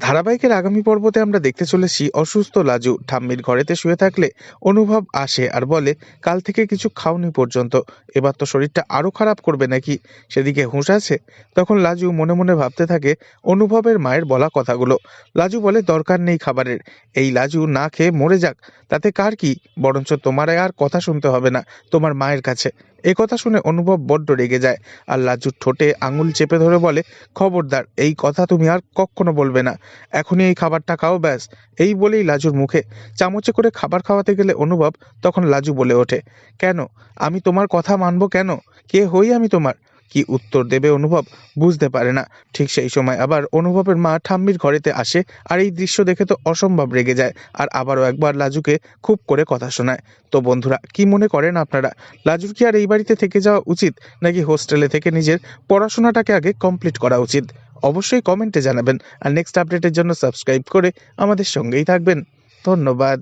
ধারাবাহিকের আগামী পর্বতে আমরা দেখতে চলেছি অসুস্থ লাজু। ঠাম্মির ঘরেতে শুয়ে থাকলে অনুভব আসে আর বলে, কাল থেকে কিছু খাওনি পর্যন্ত। এবার তো শরীরটা আরও খারাপ করবে নাকি? সেদিকে হুঁশ আছে তখন লাজু মনে মনে ভাবতে থাকে অনুভবের মায়ের বলা কথাগুলো। লাজু বলে, দরকার নেই খাবারের। এই লাজু না খেয়ে মরে যাক। তাতে কার কি? বরঞ্চ তোমার আর কথা শুনতে হবে না, তোমার মায়ের কাছে। কথা শুনে অনুভব বড্ড রেগে যায়। আর লাজুর ঠোঁটে আঙুল চেপে ধরে বলে, খবরদার, এই কথা তুমি আর কখনো বলবে না। এখনই এই খাবারটা খাও, ব্যাস। এই বলেই লাজুর মুখে চামচে করে খাবার খাওয়াতে গেলে অনুভব তখন লাজু বলে ওঠে, কেন? আমি তোমার কথা মানবো কেন? কে হই আমি তোমার? কি উত্তর দেবে অনুভব বুঝতে পারে না। ঠিক সেই সময় আবার অনুভবের মা ঠাম্মির ঘরেতে আসে আর এই দৃশ্য দেখে তো অসম্ভব রেগে যায় আর আবারও একবার লাজুকে খুব করে কথা শোনায়। তো বন্ধুরা, কি মনে করেন আপনারা? লাজুর কি আর এই বাড়িতে থেকে যাওয়া উচিত নাকি হোস্টেলে থেকে নিজের পড়াশোনাটাকে আগে কমপ্লিট করা উচিত? অবশ্যই কমেন্টে জানাবেন। আর নেক্সট আপডেটের জন্য সাবস্ক্রাইব করে আমাদের সঙ্গেই থাকবেন। ধন্যবাদ।